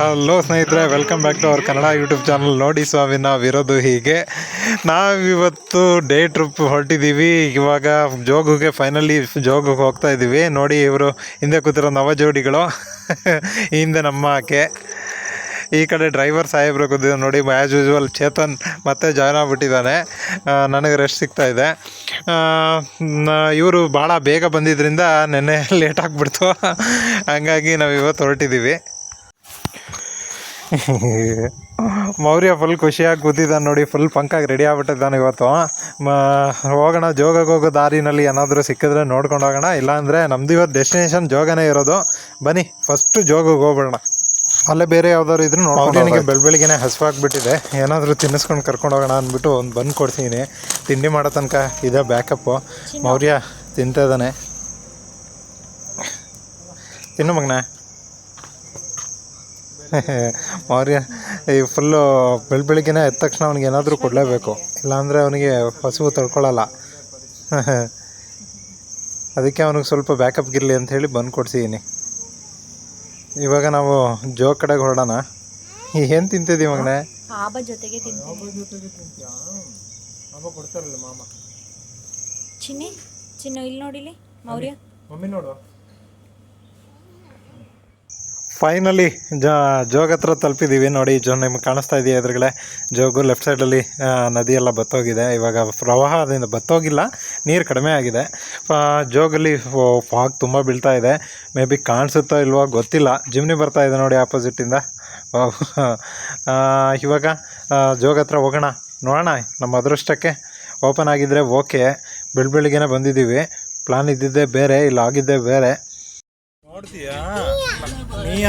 Hello ಸ್ನೇಹಿತರೆ welcome back to our Kannada YouTube channel ನೋಡಿ ಸ್ವಾಮಿ, ನಾವಿರೋದು ಹೀಗೆ. ನಾವಿವತ್ತು ಡೇ ಟ್ರಿಪ್ ಹೊರಟಿದ್ದೀವಿ. ಇವಾಗ ಜೋಗುಗೆ ಫೈನಲಿ ಜೋಗಿಗೆ ಹೋಗ್ತಾ ಇದ್ದೀವಿ. ನೋಡಿ ಇವರು ಹಿಂದೆ ಕೂತಿರೋ ನವ ಜೋಡಿಗಳು ಹಿಂದೆ ನಮ್ಮ ಆಕೆ. ಈ ಕಡೆ ಡ್ರೈವರ್ ಸಾಹೇಬ್ರು ಕೂತಿದ್ದಾರೆ. ನೋಡಿ ಆ್ಯಸ್ ಯೂಸ್ವಲ್ ಚೇತನ್ ಮತ್ತೆ ಜಾಯ್ನ್ ಆಗಿಬಿಟ್ಟಿದ್ದಾನೆ ನನಗೆ ರೆಸ್ಟ್ ಸಿಗ್ತಾ ಇದೆ. ಇವರು ಭಾಳ ಬೇಗ ಬಂದಿದ್ದರಿಂದ ನೆನ್ನೆ ಲೇಟ್ ಆಗಿಬಿಡ್ತು. ಹಂಗಾಗಿ ನಾವು ಇವತ್ತು ಹೊರಟಿದ್ದೀವಿ. ಮೌರ್ಯ ಫುಲ್ ಖುಷಿಯಾಗಿ ಕೂತಿದ್ದಾನೆ ನೋಡಿ ಫುಲ್ ಪಂಕಾಗಿ ರೆಡಿ ಆಗ್ಬಿಟ್ಟಿದ್ದಾನೆ ಇವತ್ತು. ಮ ಹೋಗೋಣ ಜೋಗಕ್ಕೆ ಹೋಗೋ ದಾರಿನಲ್ಲಿ ಏನಾದರೂ ಸಿಕ್ಕಿದ್ರೆ ನೋಡ್ಕೊಂಡು ಹೋಗೋಣ. ಇಲ್ಲಾಂದರೆ ನಮ್ದು ಇವತ್ತು ಡೆಸ್ಟಿನೇಷನ್ ಜೋಗನೇ ಇರೋದು. ಬನ್ನಿ ಫಸ್ಟು ಜೋಗಕ್ಕೆ ಹೋಗ್ಬಿಡೋಣ. ಅಲ್ಲೇ ಬೇರೆ ಯಾವ್ದಾದ್ರು ಇದ್ರು ನೋಡ್ಕೊಂಡು ಬೆಳ ಬೆಳಿಗ್ಗೆನೆ ಹಸುವಾಗ್ಬಿಟ್ಟಿದೆ. ಏನಾದರೂ ತಿನ್ನಿಸ್ಕೊಂಡು ಕರ್ಕೊಂಡು ಹೋಗೋಣ ಅಂದ್ಬಿಟ್ಟು ಒಂದು ಬಂದು ಕೊಡ್ತೀನಿ. ತಿಂಡಿ ಮಾಡೋ ತನಕ ಇದೆ ಬ್ಯಾಕಪ್ಪು ಮೌರ್ಯ ತಿಂತಾ ಇದ್ದಾನೆ. ತಿನ್ನು ಮಗನ. ಮೌರ್ಯ ಈ ಫುಲ್ಲು ಬೆಳ ಬೆಳಿಗ್ಗೆನೆ ಎದ್ದ ತಕ್ಷಣ ಅವ್ನಿಗೆ ಏನಾದರೂ ಕೊಡಲೇಬೇಕು. ಇಲ್ಲಾಂದರೆ ಅವನಿಗೆ ಹಸಿವು ತಡ್ಕೊಳ್ಳಲ್ಲ ಅದಕ್ಕೆ ಅವನಿಗೆ ಸ್ವಲ್ಪ ಬ್ಯಾಕಪ್ ಗಿರಲಿ ಅಂತ ಹೇಳಿ ಬಂದು ಕೊಡ್ಸಿದ್ದೀನಿ ಇವಾಗ ನಾವು ಜೋಗ ಕಡೆಗೆ ಹೊರಡೋಣ. ಏನು ತಿಂತಿದ್ದೀವಿ ಮಗನೇ? ಜೊತೆಗೆ ಚಿನ್ನಿ ಚಿನ್ನ ಇಲ್ಲಿ ನೋಡಿಲಿ ಮೌರ್ಯ. ಮಮ್ಮಿ ನೋಡು ಫೈನಲಿ ಜೋಗ ಹತ್ರ ತಲುಪಿದ್ದೀವಿ ನೋಡಿ, ಜೋ, ನಿಮ್ಗೆ ಕಾಣಿಸ್ತಾ ಇದೆಯಾ ಎದುರುಗಡೆ? ಜೋಗು ಲೆಫ್ಟ್ ಸೈಡಲ್ಲಿ ನದಿಯೆಲ್ಲ ಬತ್ತೋಗಿದೆ. ಇವಾಗ ಪ್ರವಾಹದಿಂದ ಬತ್ತೋಗಿಲ್ಲ, ನೀರು ಕಡಿಮೆ ಆಗಿದೆ. ಜೋಗಲ್ಲಿ ಫಾಗ್ ತುಂಬ ಬೀಳ್ತಾ ಇದೆ. ಮೇ ಬಿ ಕಾಣಿಸುತ್ತೋ ಇಲ್ವೋ ಗೊತ್ತಿಲ್ಲ. ಜಿಮ್ನಿ ಬರ್ತಾ ಇದೆ ನೋಡಿ ಆಪೋಸಿಟ್ಟಿಂದ ಇವಾಗ ಜೋಗ ಹತ್ರ ಹೋಗೋಣ. ನೋಡೋಣ, ನಮ್ಮ ಅದೃಷ್ಟಕ್ಕೆ ಓಪನ್ ಆಗಿದ್ದರೆ ಓಕೆ ಬೆಳ್ಬೆಳಿಗ್ಗೆನೇ ಬಂದಿದ್ದೀವಿ. ಪ್ಲಾನ್ ಇದ್ದಿದ್ದೇ ಬೇರೆ, ಇಲ್ಲ ಆಗಿದ್ದೇ ಬೇರೆ. ನೋಡ್ತೀಯಾ? ನೀಯ.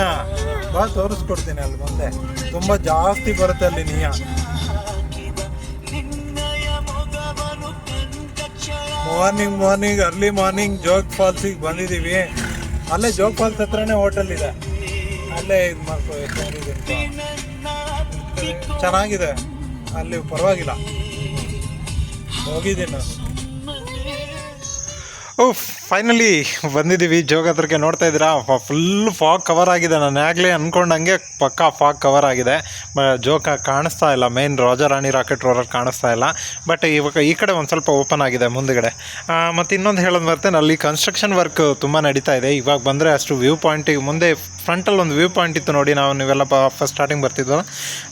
ಬಾ, ತೋರಿಸ್ಕೊಡ್ತೀನಿ ಅಲ್ಲಿ ಮುಂದೆ. ತುಂಬ ಜಾಸ್ತಿ ಬರುತ್ತೆ ಅಲ್ಲಿ ನೀಯ. Morning morning early morning Jog ಫಾಲ್ಸಿಗೆ ಬಂದಿದ್ದೀವಿ ಅಲ್ಲೇ ಜೋಗ್ ಫಾಲ್ಸ್ ಹತ್ರನೇ ಹೋಟೆಲ್ ಇದೆ. ಅಲ್ಲೇ ಇದು ಮಾಡ್ಕೋ ಚೆನ್ನಾಗಿದೆ. ಅಲ್ಲಿ ಪರವಾಗಿಲ್ಲ. ಹೋಗಿದ್ದೀನಿ ಫೈನಲಿ ಬಂದಿದ್ದೀವಿ ಜೋಗ ಹತ್ರಕ್ಕೆ ನೋಡ್ತಾ ಇದ್ದೀರಾ? ಫುಲ್ ಫಾಗ್ ಕವರ್ ಆಗಿದೆ. ನಾನು ಆಗಲೇ ಅಂದ್ಕೊಂಡಂಗೆ ಪಕ್ಕಾ ಫಾಗ್ ಕವರ್ ಆಗಿದೆ. ಬ ಜೋಗ ಕಾಣಿಸ್ತಾ ಇಲ್ಲ. Main Raja Rani rocket roarer ಕಾಣಿಸ್ತಾ ಇಲ್ಲ. ಬಟ್ ಇವಾಗ ಈ ಕಡೆ ಒಂದು ಸ್ವಲ್ಪ ಓಪನ್ ಆಗಿದೆ ಮುಂದುಗಡೆ. ಮತ್ತು ಇನ್ನೊಂದು ಹೇಳೋದು ಬರ್ತೇನೆ ಅಲ್ಲಿ ಕನ್ಸ್ಟ್ರಕ್ಷನ್ ವರ್ಕ್ ತುಂಬ ನಡೀತಾ ಇದೆ. ಇವಾಗ ಬಂದರೆ ಅಷ್ಟು ವ್ಯೂ ಪಾಯಿಂಟಿಗೆ ಮುಂದೆ ಫ್ರಂಟಲ್ಲಿ ಒಂದು ವ್ಯೂ ಪಾಯಿಂಟ್ ಇತ್ತು ನೋಡಿ ನಾವು ನೀವೆಲ್ಲ ಫಸ್ಟ್ ಸ್ಟಾರ್ಟಿಂಗ್ ಬರ್ತಿದ್ವಲ್ಲ.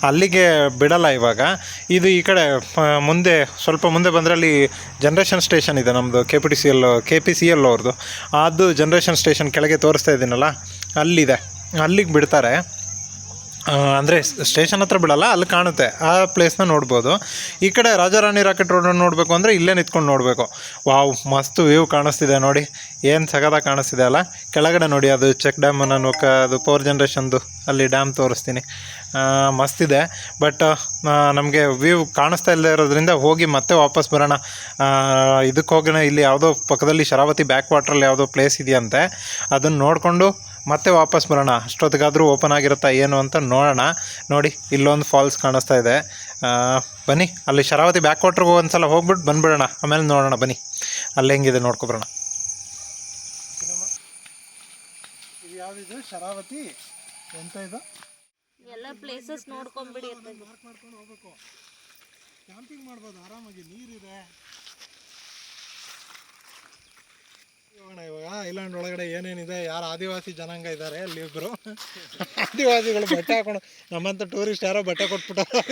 ಅಲ್ಲಿಗೆ ಬಿಡಲ್ಲ ಇವಾಗ. ಇದು ಈ ಕಡೆ ಮುಂದೆ ಸ್ವಲ್ಪ ಮುಂದೆ ಬಂದರೆ ಅಲ್ಲಿ ಜನ್ರೇಷನ್ ಸ್ಟೇಷನ್ ಇದೆ ನಮ್ಮದು K P T C L K P C L ಅವ್ರದ್ದು ಅದು ಜನ್ರೇಷನ್ ಸ್ಟೇಷನ್ ಕೆಳಗೆ ತೋರಿಸ್ತಾ ಇದ್ದೀನಲ್ಲ ಅಲ್ಲಿದೆ. ಅಲ್ಲಿಗೆ ಬಿಡ್ತಾರೆ. ಅಂದರೆ ಸ್ಟೇಷನ್ ಹತ್ರ ಬಿಡಲ್ಲ, ಅಲ್ಲಿ ಕಾಣುತ್ತೆ. ಆ ಪ್ಲೇಸ್ನ ನೋಡ್ಬೋದು. ಈ ಕಡೆ ರಾಜಾರಾಣಿ ರಾಕೆಟ್ ರೋಡ್ ನೋಡಬೇಕು ಅಂದರೆ ಇಲ್ಲೇ ನಿಂತ್ಕೊಂಡು ನೋಡಬೇಕು. ವಾವ್, ಮಸ್ತ್ ವ್ಯೂ ಕಾಣಿಸ್ತಿದೆ ನೋಡಿ. ಏನು ಸಗದಾಗಿ ಕಾಣಿಸ್ತಿದೆ ಅಲ್ಲ? ಕೆಳಗಡೆ ನೋಡಿ, ಅದು ಚೆಕ್ ಡ್ಯಾಮ್ ನಾನು ಅದು ಪವರ್ ಜನ್ರೇಷನ್ದು ಅಲ್ಲಿ ಡ್ಯಾಮ್ ತೋರಿಸ್ತೀನಿ. ಮಸ್ತಿದೆ ಬಟ್ ನಮಗೆ ವ್ಯೂ ಕಾಣಿಸ್ತಾ ಇಲ್ಲದೆ ಇರೋದ್ರಿಂದ ಹೋಗಿ ಮತ್ತೆ ವಾಪಸ್ ಬರೋಣ. ಇದಕ್ಕೆ ಹೋಗೋಣ ಇಲ್ಲಿ ಯಾವುದೋ ಪಕ್ಕದಲ್ಲಿ ಶರಾವತಿ ಬ್ಯಾಕ್ ವಾಟ್ರಲ್ಲಿ ಯಾವುದೋ ಪ್ಲೇಸ್ ಇದೆಯಂತೆ. ಅದನ್ನು ನೋಡಿಕೊಂಡು ಮತ್ತೆ ವಾಪಸ್ ಬರೋಣ. ಅಷ್ಟೊತ್ತಿಗಾದರೂ ಓಪನ್ ಆಗಿರುತ್ತಾ ಏನು ಅಂತ ನೋಡೋಣ. ನೋಡಿ ಇಲ್ಲೊಂದು ಫಾಲ್ಸ್ ಕಾಣಿಸ್ತಾ ಇದೆ. ಬನ್ನಿ ಅಲ್ಲಿ ಶರಾವತಿ ಬ್ಯಾಕ್ ವಾಟ್ರಿಗೆ ಒಂದು ಸಲ ಹೋಗ್ಬಿಟ್ಟು ಬಂದುಬಿಡೋಣ. ಆಮೇಲೆ ನೋಡೋಣ ಬನ್ನಿ. ಅಲ್ಲಿ ಹೆಂಗಿದೆ ನೋಡ್ಕೊಬರೋಣ ಇದು ಯಾವುದಿದು? ಶರಾವತಿ? ಎಂತ ಇದು? ಎಲ್ಲ ಪ್ಲೇಸಸ್ ನೋಡ್ಕೊಂಡ್ಬಿಡಿ ಮಾರ್ಕ್ ಮಾಡ್ಕೊಂಡು ಹೋಗ್ಬೇಕು. ಕ್ಯಾಂಪಿಂಗ್ ಮಾಡ್ಬೋದು ಆರಾಮಾಗಿ. ನೀರಿದೆ. ಇವಾಗ ಐಲ್ಯಾಂಡ್ ಒಳಗಡೆ ಏನೇನಿದೆ, ಯಾರು ಆದಿವಾಸಿ ಜನಾಂಗ ಇದ್ದಾರೆ ಅಲ್ಲಿ ಇಬ್ರು. ಆದಿವಾಸಿಗಳು ಬಟ್ಟೆ ಹಾಕೊಂಡು, ನಮ್ಮಂತ ಟೂರಿಸ್ಟ್ ಯಾರೋ ಬಟ್ಟೆ ಕೊಟ್ಬಿಟ್ಟಾರ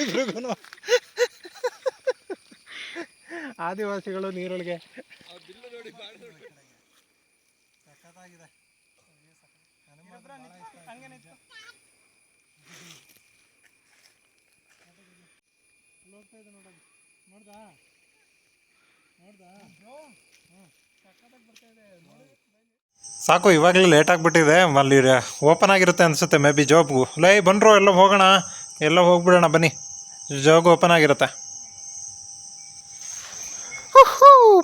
ಆದಿವಾಸಿಗಳು ನೀರೊಳಗೆ. ಇದೆ ನೋಡೋದು. ನೋಡ್ದಾ? ನೋಡ್ದಾ? ಸಾಕು, ಇವಾಗಲೇ ಲೇಟ್ ಆಗಿಬಿಟ್ಟಿದೆ. ಅಲ್ಲಿ ಓಪನ್ ಆಗಿರುತ್ತೆ ಅನಿಸುತ್ತೆ ಮೇ ಬಿ ಜಾಬ್ಗು ಲೈ ಬನ್ರೋ ಎಲ್ಲ ಹೋಗೋಣ. ಎಲ್ಲ ಹೋಗ್ಬಿಡೋಣ, ಬನ್ನಿ. ಜಾಬ್ ಓಪನ್ ಆಗಿರುತ್ತೆ.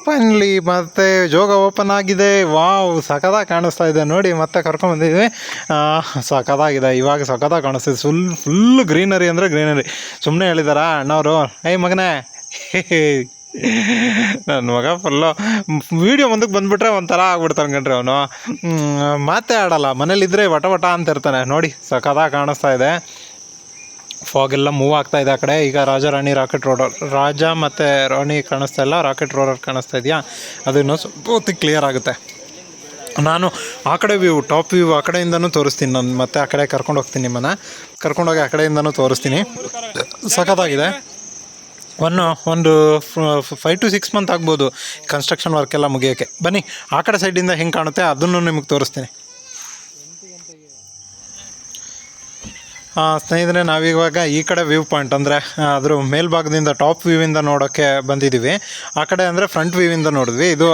ಫೈನಲಿ ಮತ್ತೆ ಜೋಗ ಓಪನ್ ಆಗಿದೆ. ವಾವ್ ಸಖತ್ತಾಗಿ ಕಾಣಿಸ್ತಾ ಇದೆ. ನೋಡಿ, ಮತ್ತೆ ಕರ್ಕೊಂಡ್ಬಂದಿದ್ವಿ ಸಖತ್ತಾಗಿದೆ ಇವಾಗ ಸಖತ್ತಾಗಿ ಕಾಣಿಸ್ತಿದೆ. ಫುಲ್ ಫುಲ್ ಗ್ರೀನರಿ ಅಂದರೆ ಗ್ರೀನರಿ ಸುಮ್ಮನೆ ಹೇಳಿದಾರಾ, ಅಣ್ಣವರು? ಏಯ್, ಮಗನೇ. ನನ್ನ ಮಗ ಫುಲ್ಲು ವೀಡಿಯೋ ಮುಂದಕ್ಕೆ ಬಂದುಬಿಟ್ರೆ ಒಂಥರ ಆಗ್ಬಿಡ್ತಾನೆ ಕಣ್ರಿ ಅವನು. ಮಾತೇ ಆಡಲ್ಲ ಮನೇಲಿದ್ದರೆ ವಟ ವಟ ಅಂತ ಇರ್ತಾನೆ. ನೋಡಿ ಸಖತ್ತಾಗಿ ಕಾಣಿಸ್ತಾ ಇದೆ. ಫಾಗೆಲ್ಲ ಮೂವ್ ಆಗ್ತಾ ಇದೆ ಆ ಕಡೆ. ಈಗ ರಾಜ ರಾಣಿ ರಾಕೆಟ್ ರೋಡರ್ ರಾಜ ಮತ್ತು ರಾಣಿ ಕಾಣಿಸ್ತಾ ಇಲ್ಲ ರಾಕೆಟ್ ರೋಡರ್ ಕಾಣಿಸ್ತಾ ಇದೆಯಾ? ಅದನ್ನು ಸ್ವಲ್ಪ ಕ್ಲಿಯರ್ ಆಗುತ್ತೆ. ನಾನು ಆ ಕಡೆ ವ್ಯೂ ಟಾಪ್ ವ್ಯೂ ಆ ಕಡೆಯಿಂದನೂ ತೋರಿಸ್ತೀನಿ. ನಾನು ಮತ್ತೆ ಆ ಕಡೆ ಕರ್ಕೊಂಡು ಹೋಗ್ತೀನಿ ನಿಮ್ಮನ್ನು. ಕರ್ಕೊಂಡೋಗಿ ಆ ಕಡೆಯಿಂದನೂ ತೋರಿಸ್ತೀನಿ. ಸಖತ್ತಾಗಿದೆ. ಒನ್ ಒಂದು ಫೈವ್ ಟು ಸಿಕ್ಸ್ ಮಂತ್ ಆಗ್ಬೋದು ಕನ್ಸ್ಟ್ರಕ್ಷನ್ ವರ್ಕ್ ಎಲ್ಲ ಮುಗಿಯೋಕ್ಕೆ ಬನ್ನಿ, ಆ ಕಡೆ ಸೈಡಿಂದ ಹೆಂಗೆ ಕಾಣುತ್ತೆ ಅದನ್ನು ನಿಮಗೆ ತೋರಿಸ್ತೀನಿ. ಸ್ನೇಹಿತರೆ ನಾವಿವಾಗ ಈ ಕಡೆ ವ್ಯೂ ಪಾಯಿಂಟ್ ಅಂದರೆ ಅದ್ರ ಮೇಲ್ಭಾಗದಿಂದ ಟಾಪ್ ವ್ಯೂವಿಂದ ನೋಡೋಕ್ಕೆ ಬಂದಿದ್ದೀವಿ ಆ ಕಡೆ ಅಂದರೆ ಫ್ರಂಟ್ ವ್ಯೂವಿಂದ ನೋಡಿದ್ವಿ. ಇದು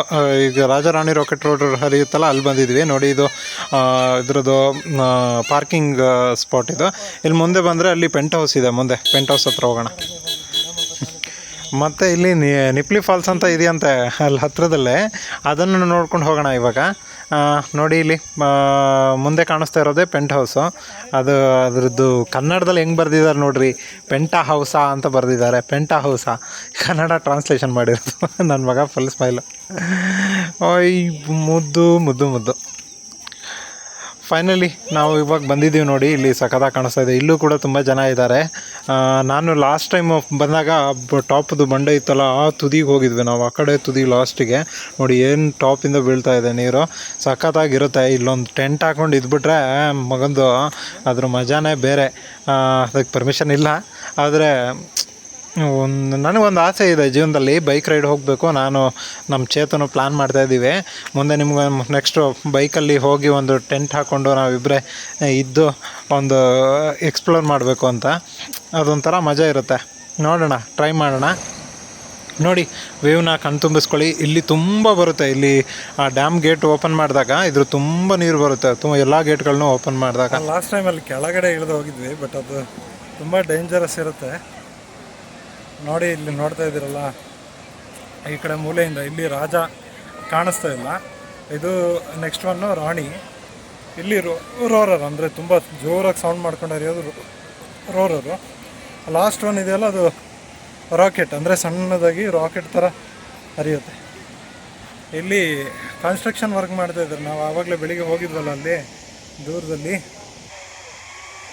ಈಗ ರಾಜಾರಾಣಿ ರಾಕೆಟ್ ರೋಡ್ ಹರಿಯುತ್ತಲ್ಲ, ಅಲ್ಲಿ ಬಂದಿದ್ವಿ. ನೋಡಿ, ಇದು ಇದರದು ಇದ್ರದ್ದು ಪಾರ್ಕಿಂಗ್ ಸ್ಪಾಟ್ ಇದು. ಇಲ್ಲಿ ಮುಂದೆ ಬಂದರೆ ಅಲ್ಲಿ ಪೆಂಟ್ ಹೌಸ್ ಇದೆ, ಮುಂದೆ. ಪೆಂಟ್ ಹೌಸ್ ಹತ್ರ ಹೋಗೋಣ. ಮತ್ತು ಇಲ್ಲಿ ನಿಪ್ಲಿ ಫಾಲ್ಸ್ ಅಂತ ಇದೆಯಂತೆ ಅಲ್ಲಿ ಹತ್ರದಲ್ಲೇ. ಅದನ್ನು ನೋಡ್ಕೊಂಡು ಹೋಗೋಣ ಇವಾಗ. ನೋಡಿ ಇಲ್ಲಿ ಮುಂದೆ ಕಾಣಿಸ್ತಾ ಇರೋದೇ ಪೆಂಟ್ ಹೌಸು. ಅದು ಅದರದ್ದು ಕನ್ನಡದಲ್ಲಿ ಹೆಂಗೆ ಬರೆದಿದ್ದಾರೆ ನೋಡ್ರಿ. ಪೆಂಟ ಹೌಸಾ ಅಂತ ಬರೆದಿದ್ದಾರೆ. ಪೆಂಟ ಹೌಸಾ. ಕನ್ನಡ ಟ್ರಾನ್ಸ್ಲೇಷನ್ ಮಾಡಿರೋದು. ನನ್ನ ಮಗ ಫುಲ್ ಸ್ಮೈಲು ಮುದ್ದು ಮುದ್ದು ಮುದ್ದು. ಫೈನಲಿ ನಾವು ಇವಾಗ ಬಂದಿದ್ದೀವಿ ನೋಡಿ, ಇಲ್ಲಿ ಸಖತ್ತಾಗಿ ಕಾಣಿಸ್ತಾ ಇದೆ. ಇಲ್ಲೂ ಕೂಡ ತುಂಬ ಜನ ಇದ್ದಾರೆ. ನಾನು ಲಾಸ್ಟ್ ಟೈಮ್ ಬಂದಾಗ ಟಾಪ್ದು ಬಂಡೆ ಇತ್ತಲ್ಲ, ಆ ತುದಿಗೆ ಹೋಗಿದ್ವಿ ನಾವು. ಆ ಕಡೆ ತುದಿ ಲಾಸ್ಟಿಗೆ ನೋಡಿ, ಏನು ಟಾಪಿಂದ ಬೀಳ್ತಾ ಇದೆ ನೀರು. ಸಖತ್ತಾಗಿರುತ್ತೆ. ಇಲ್ಲೊಂದು ಟೆಂಟ್ ಹಾಕೊಂಡು ಇದ್ಬಿಟ್ರೆ, ಮಗಂದು ಅದ್ರ ಮಜಾನೇ ಬೇರೆ. ಅದಕ್ಕೆ ಪರ್ಮಿಷನ್ ಇಲ್ಲ. ಆದರೆ ಒಂದು ನನಗೊಂದು ಆಸೆ ಇದೆ ಜೀವನದಲ್ಲಿ ಬೈಕ್ ರೈಡ್ ಹೋಗಬೇಕು. ನಾನು ನಮ್ಮ ಚೇತನು ಪ್ಲ್ಯಾನ್ ಮಾಡ್ತಾ ಇದ್ದೀವಿ. ಮುಂದೆ ನಿಮ್ಗೆ ನೆಕ್ಸ್ಟು ಬೈಕಲ್ಲಿ ಹೋಗಿ ಒಂದು ಟೆಂಟ್ ಹಾಕ್ಕೊಂಡು ನಾವಿಬ್ಬರೇ ಇದ್ದು ಒಂದು ಎಕ್ಸ್ಪ್ಲೋರ್ ಮಾಡಬೇಕು ಅಂತ. ಅದೊಂಥರ ಮಜಾ ಇರುತ್ತೆ. ನೋಡೋಣ ಟ್ರೈ ಮಾಡೋಣ. ನೋಡಿ ವೇವ್ನ ಕಣ್ತುಂಬಿಸ್ಕೊಳ್ಳಿ ಇಲ್ಲಿ ತುಂಬ ಬರುತ್ತೆ. ಇಲ್ಲಿ ಆ ಡ್ಯಾಮ್ ಗೇಟ್ ಓಪನ್ ಮಾಡಿದಾಗ ಇದ್ರ ತುಂಬ ನೀರು ಬರುತ್ತೆ. ತುಂಬ ಎಲ್ಲ ಗೇಟ್ಗಳನ್ನೂ ಓಪನ್ ಮಾಡಿದಾಗ. ಲಾಸ್ಟ್ ಟೈಮಲ್ಲಿ ಕೆಳಗಡೆ ಇಳಿದು ಹೋಗಿದ್ವಿ ಬಟ್ ಅದು ತುಂಬ ಡೇಂಜರಸ್ ಇರುತ್ತೆ. ನೋಡಿ, ಇಲ್ಲಿ ನೋಡ್ತಾ ಇದ್ದೀರಲ್ಲ, ಈ ಕಡೆ ಮೂಲೆಯಿಂದ ಇಲ್ಲಿ ರಾಜ ಕಾಣಿಸ್ತಾ ಇಲ್ಲ. ಇದು ನೆಕ್ಸ್ಟ್ ಒನ್ನು ರಾಣಿ. ಇಲ್ಲಿ ರೋ, ರೋರರ್ ಅಂದರೆ ತುಂಬ ಜೋರಾಗಿ ಸೌಂಡ್ ಮಾಡ್ಕೊಂಡು ಹರಿಯೋದು ರೋರರು. ಲಾಸ್ಟ್ ಒನ್ ಇದೆಯಲ್ಲ, ಅದು ರಾಕೆಟ್ ಅಂದರೆ ಸಣ್ಣದಾಗಿ ರಾಕೆಟ್ ಥರ ಹರಿಯುತ್ತೆ. ಇಲ್ಲಿ ಕನ್ಸ್ಟ್ರಕ್ಷನ್ ವರ್ಕ್ ಮಾಡ್ತಾ ಇದ್ದಾರೆ. ನಾವು ಆವಾಗಲೇ ಬೆಳಿಗ್ಗೆ ಹೋಗಿದ್ವಲ್ಲ ಅಲ್ಲಿ, ದೂರದಲ್ಲಿ.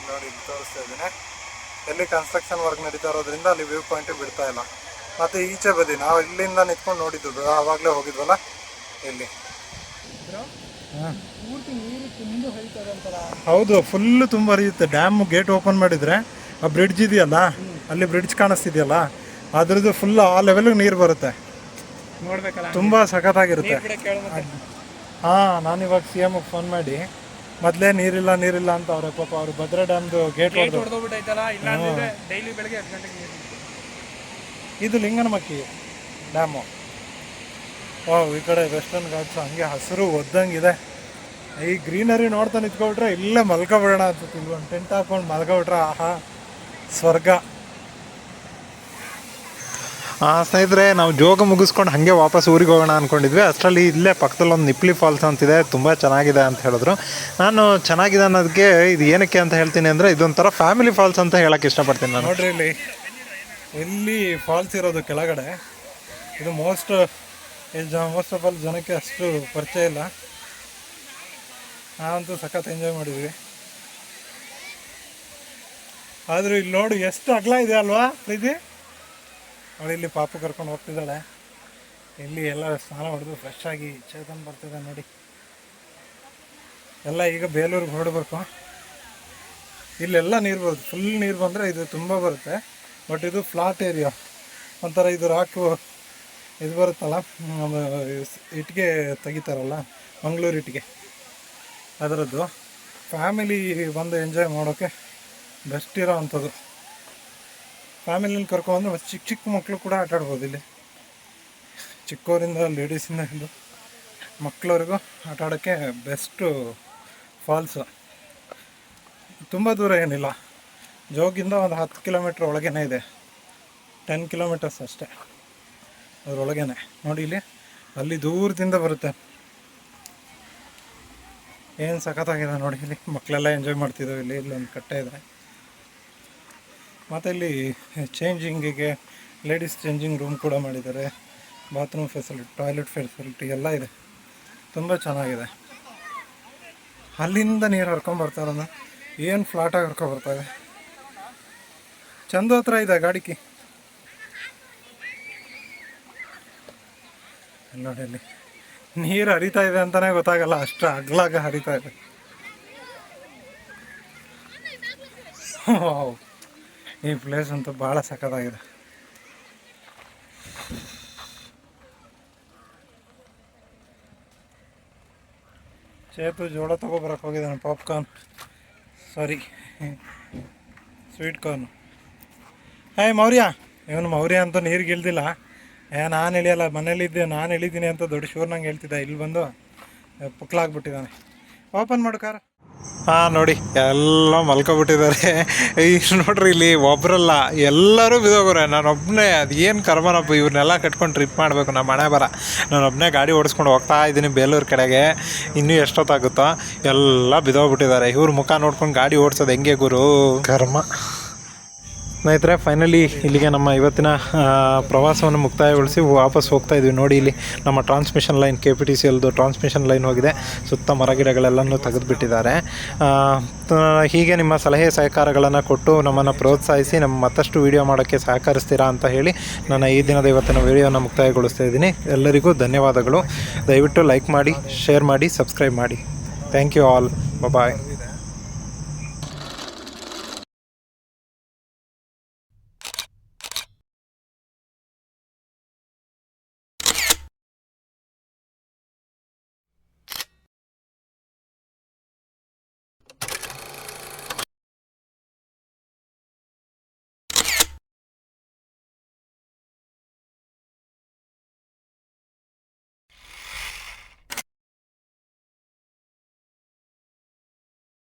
ನೋಡಿ ತೋರಿಸ್ತಾ ಇದ್ದೀನಿ. ಎಲ್ಲಿ ಕನ್ಸ್ಟ್ರಕ್ಷನ್ ವರ್ಕ್ ನಡೀತಾ ಇರೋದ್ರಿಂದ ಅಲ್ಲಿ ವ್ಯೂ ಪಾಯಿಂಟ್ ಬಿಡ್ತಾ ಇಲ್ಲ. ಮತ್ತೆ ಈಚೆ ಬದಿ ನಾವು ಇಲ್ಲಿಂದ ನಿಂತ್ಕೊಂಡು ನೋಡಿದ್ದು ಆವಾಗಲೇ ಹೋಗಿದ್ವಲ್ಲ? ಇಲ್ಲಿ ಹಾ. ಹೌದು ಫುಲ್ಲು ತುಂಬ ಹರಿಯುತ್ತೆ. ಡ್ಯಾಮ್ ಗೇಟ್ ಓಪನ್ ಮಾಡಿದ್ರೆ ಆ ಬ್ರಿಡ್ಜ್ ಇದೆಯಲ್ಲ ಅಲ್ಲಿ ಬ್ರಿಡ್ಜ್ ಕಾಣಿಸ್ತಿದೆಯಲ್ಲ ಅದ್ರದ್ದು ಫುಲ್ ಆ ಲೆವೆಲ್ಗೆ ನೀರು ಬರುತ್ತೆ. ತುಂಬ ಸಖತ್ತಾಗಿರುತ್ತೆ. ಹಾ ನಾನು ಇವಾಗ ಸಿ ಎಮ್ಗೆ ಫೋನ್ ಮಾಡಿ ಮೊದಲೇ ನೀರಿಲ್ಲ ನೀರಿಲ್ಲ ಅಂತ ಅವ್ರೆ ಪಾಪ ಅವ್ರು ಭದ್ರಾ ಡ್ಯಾಮ್ದು ಗೇಟ್ ಅಂದ್ರೆ ಡೈಲಿ ಬೆಳಗ್ಗೆ ಹತ್ತು ಗಂಟೆಗೆ ನೀರು ಇದು ಲಿಂಗನಮಕ್ಕಿ ಡ್ಯಾಮು. ವಾವ್ ಈ ಕಡೆ ವೆಸ್ಟರ್ನ್ ಘಾಟ್ಸ್ ಹಂಗೆ ಹಸಿರು ಒದ್ದಂಗಿದೆ. ಈ ಗ್ರೀನರಿ ನೋಡ್ತಾ ನಿಂತ್ಕೊಬಿಟ್ರೆ ಇಲ್ಲೇ ಮಲ್ಕೋಬಿಡೋಣ ಅಂತ ಇಲ್ಲಿ ಒಂದು ಟೆಂಟ್ ಹಾಕೊಂಡು ಮಲ್ಕೋಬಿಟ್ರೆ ಆಹಾ ಸ್ವರ್ಗ. ಸ್ನೇಹಿತರೆ, ನಾವು ಜೋಗ ಮುಗಿಸ್ಕೊಂಡು ಹಾಗೆ ವಾಪಸ್ ಊರಿಗೆ ಹೋಗೋಣ ಅಂದ್ಕೊಂಡಿದ್ವಿ ಅಷ್ಟರಲ್ಲಿ ಇಲ್ಲೇ ಪಕ್ಕದಲ್ಲಿ ಒಂದು ನಿಪ್ಲಿ ಫಾಲ್ಸ್ ಅಂತಿದೆ. ತುಂಬ ಚೆನ್ನಾಗಿದೆ ಅಂತ ಹೇಳಿದ್ರು. ನಾನು ಚೆನ್ನಾಗಿದೆ ಅನ್ನೋದಕ್ಕೆ ಇದು ಏನಕ್ಕೆ ಅಂತ ಹೇಳ್ತೀನಿ ಅಂದರೆ, ಇದೊಂಥರ ಫ್ಯಾಮಿಲಿ ಫಾಲ್ಸ್ ಅಂತ ಹೇಳಕ್ಕೆ ಇಷ್ಟಪಡ್ತೀನಿ ನಾನು. ನೋಡ್ರಿ ಇಲ್ಲಿ. ಇಲ್ಲಿ ಫಾಲ್ಸ್ ಇರೋದು ಕೆಳಗಡೆ. ಇದು ಮೋಸ್ಟ್ ಮೋಸ್ಟ್ ಆಫ್ ಆಲ್ ಜನಕ್ಕೆ ಅಷ್ಟು ಪರಿಚಯ ಇಲ್ಲ. ನಾವಂತೂ ಸಖತ್ ಎಂಜಾಯ್ ಮಾಡಿದ್ವಿ. ಆದರೂ ಇಲ್ಲಿ ನೋಡು, ಎಷ್ಟು ಅಗಲ ಇದೆ ಅಲ್ವಾ ಪ್ರೀತಿ? ಅವಳು ಇಲ್ಲಿ ಪಾಪು ಕರ್ಕೊಂಡು ಹೋಗ್ತಿದ್ದಾಳೆ. ಇಲ್ಲಿ ಎಲ್ಲ ಸ್ನಾನ ಹೊಡೆದು ಫ್ರೆಶ್ ಆಗಿ ಚೇತನ್ ಬರ್ತಿದೆ ನೋಡಿ. ಎಲ್ಲ ಈಗ ಬೇಲೂರಿಗೆ ಹೊರಡಬೇಕು. ಇಲ್ಲೆಲ್ಲ ನೀರು ಬರುತ್ತೆ ಫುಲ್ ನೀರು ಬಂದರೆ ಇದು ತುಂಬ ಬರುತ್ತೆ. ಬಟ್ ಇದು ಫ್ಲಾಟ್ ಏರಿಯಾ ಒಂಥರ ಇದು ರಾಕು ಇದು ಬರುತ್ತಲ್ಲ ಇಟ್ಟಿಗೆ ತೆಗಿತಾರಲ್ಲ, ಮಂಗಳೂರು ಇಟ್ಟಿಗೆ ಅದರದ್ದು. ಫ್ಯಾಮಿಲಿ ಬಂದು ಎಂಜಾಯ್ ಮಾಡೋಕ್ಕೆ ಬೆಸ್ಟ್ ಇರೋ ಅಂಥದ್ದು. ಫ್ಯಾಮಿಲಿನ ಕರ್ಕೊಂಡು ಮತ್ತು ಚಿಕ್ಕ ಚಿಕ್ಕ ಮಕ್ಕಳು ಕೂಡ ಆಟ ಆಡ್ಬೋದು ಇಲ್ಲಿ. ಚಿಕ್ಕವರಿಂದ ಲೇಡೀಸಿಂದ ಹಿಡಿದು ಮಕ್ಕಳವರೆಗೂ ಆಟ ಆಡೋಕ್ಕೆ ಬೆಸ್ಟು ಫಾಲ್ಸು. ತುಂಬ ದೂರ ಏನಿಲ್ಲ. ಜೋಗಿಂದ ಒಂದು ಹತ್ತು ಕಿಲೋಮೀಟ್ರ್ ಒಳಗೇನೆ ಇದೆ. ಟೆನ್ ಕಿಲೋಮೀಟರ್ಸ್ ಅಷ್ಟೇ ಅದರೊಳಗೇ ನೋಡಿ ಇಲ್ಲಿ, ಅಲ್ಲಿ ದೂರದಿಂದ ಬರುತ್ತೆ. ಏನು ಸಖತ್ತಾಗಿದೆ ನೋಡಿ ಇಲ್ಲಿ. ಮಕ್ಕಳೆಲ್ಲ ಎಂಜಾಯ್ ಮಾಡ್ತಿದ್ದಾವೆ ಇಲ್ಲಿ ಇಲ್ಲಿ ಒಂದು ಕಟ್ಟೆ ಇದೆ. ಮತ್ತು ಇಲ್ಲಿ ಚೇಂಜಿಂಗಿಗೆ ಲೇಡೀಸ್ ಚೇಂಜಿಂಗ್ ರೂಮ್ ಕೂಡ ಮಾಡಿದ್ದಾರೆ. ಬಾತ್ರೂಮ್ ಫೆಸಿಲಿಟಿ ಟಾಯ್ಲೆಟ್ ಫೆಸಿಲಿಟಿ ಎಲ್ಲ ಇದೆ. ತುಂಬ ಚೆನ್ನಾಗಿದೆ. ಅಲ್ಲಿಂದ ನೀರು ಹರ್ಕೊಂಡು ಬರ್ತಾರಲ್ಲ ಏನು ಫ್ಲಾಟಾಗಿ ಹರ್ಕೊಂಡು ಬರ್ತಾವೆ ಚಂದ ಹತ್ರ ಇದೆ ಗಾಡಿಕಿ ನೋಡಿ ಅಲ್ಲಿ. ನೀರು ಹರಿತಾ ಇದೆ ಅಂತಲೇ ಗೊತ್ತಾಗಲ್ಲ, ಅಷ್ಟು ಅಗ್ಲಾಗ ಹರಿತಾ ಇದೆ. ಈ ಪ್ಲೇಸ್ ಅಂತೂ ಭಾಳ ಸಖತ್ತಾಗಿದೆ. ಚೇತು ಜೋಳ ತೊಗೊಬರಕ್ಕೆ ಹೋಗಿದ್ದಾನೆ popcorn sorry sweet corn hi Maurya, ಇವನು ಮೌರ್ಯ ಅಂತ ನೀರಿಗೆ ಇಳ್ದಿಲ್ಲ ಏ, ನಾನು ಇಳಿಯಲ್ಲ ಮನೇಲಿದ್ದೆ ನಾನು ಎಳಿದ್ದೀನಿ ಅಂತ ದೊಡ್ಡ ಶೂರ್ ನಂಗೆ ಹೇಳ್ತಿದ್ದ. ಇಲ್ಲಿ ಬಂದು ಪುಕ್ಲಾಗ್ಬಿಟ್ಟಿದ್ದಾನೆ. ಓಪನ್ ಮಾಡು ಕಾರ ಹಾಂ, ನೋಡಿ, ಎಲ್ಲ ಮಲ್ಕೊಬಿಟ್ಟಿದ್ದಾರೆ. ಇಷ್ಟು ನೋಡ್ರಿ, ಇಲ್ಲಿ ಒಬ್ರಲ್ಲ, ಎಲ್ಲರೂ ಬಿದೋಗೋರೆ ನಾನೊಬ್ಬನೇ ಅದು ಏನು ಕರ್ಮನಪ್ಪ ಇವ್ರನ್ನೆಲ್ಲ ಕಟ್ಕೊಂಡು ಟ್ರಿಪ್ ಮಾಡಬೇಕು ನಮ್ಮ ಮನೆ ಬರ. ನಾನೊಬ್ಬನೇ ಗಾಡಿ ಓಡಿಸ್ಕೊಂಡು ಹೋಗ್ತಾ ಇದ್ದೀನಿ ಬೇಲೂರು ಕಡೆಗೆ. ಇನ್ನೂ ಎಷ್ಟೊತ್ತಾಗುತ್ತೋ? ಎಲ್ಲ ಬಿದೋಗ್ಬಿಟ್ಟಿದ್ದಾರೆ ಇವ್ರ ಮುಖ ನೋಡ್ಕೊಂಡು ಗಾಡಿ ಓಡಿಸೋದು ಹೆಂಗೆ ಗುರು? ಕರ್ಮ. ಸ್ನೇಹಿತರೆ ಫೈನಲಿ ಇಲ್ಲಿಗೆ ನಮ್ಮ ಇವತ್ತಿನ ಪ್ರವಾಸವನ್ನು ಮುಕ್ತಾಯಗೊಳಿಸಿ ವಾಪಸ್ ಹೋಗ್ತಾ ಇದ್ವಿ. ನೋಡಿ ಇಲ್ಲಿ ನಮ್ಮ transmission line K P T C ಎಲ್ದು transmission line ಹೋಗಿದೆ. ಸುತ್ತ ಮರಗಿಡಗಳೆಲ್ಲನೂ ತೆಗೆದುಬಿಟ್ಟಿದ್ದಾರೆ. ಹೀಗೆ ನಿಮ್ಮ ಸಲಹೆ ಸಹಕಾರಗಳನ್ನು ಕೊಟ್ಟು ನಮ್ಮನ್ನು ಪ್ರೋತ್ಸಾಹಿಸಿ ನಮ್ಮ ಮತ್ತಷ್ಟು ವಿಡಿಯೋ ಮಾಡೋಕ್ಕೆ ಸಹಕರಿಸ್ತೀರಾ ಅಂತ ಹೇಳಿ ನನ್ನ ಈ ದಿನದ ಇವತ್ತಿನ ವೀಡಿಯೋನ ಮುಕ್ತಾಯಗೊಳಿಸ್ತಾ ಇದ್ದೀನಿ. ಎಲ್ಲರಿಗೂ ಧನ್ಯವಾದಗಳು. ದಯವಿಟ್ಟು ಲೈಕ್ ಮಾಡಿ ಶೇರ್ ಮಾಡಿ ಸಬ್ಸ್ಕ್ರೈಬ್ ಮಾಡಿ. Thank you all bye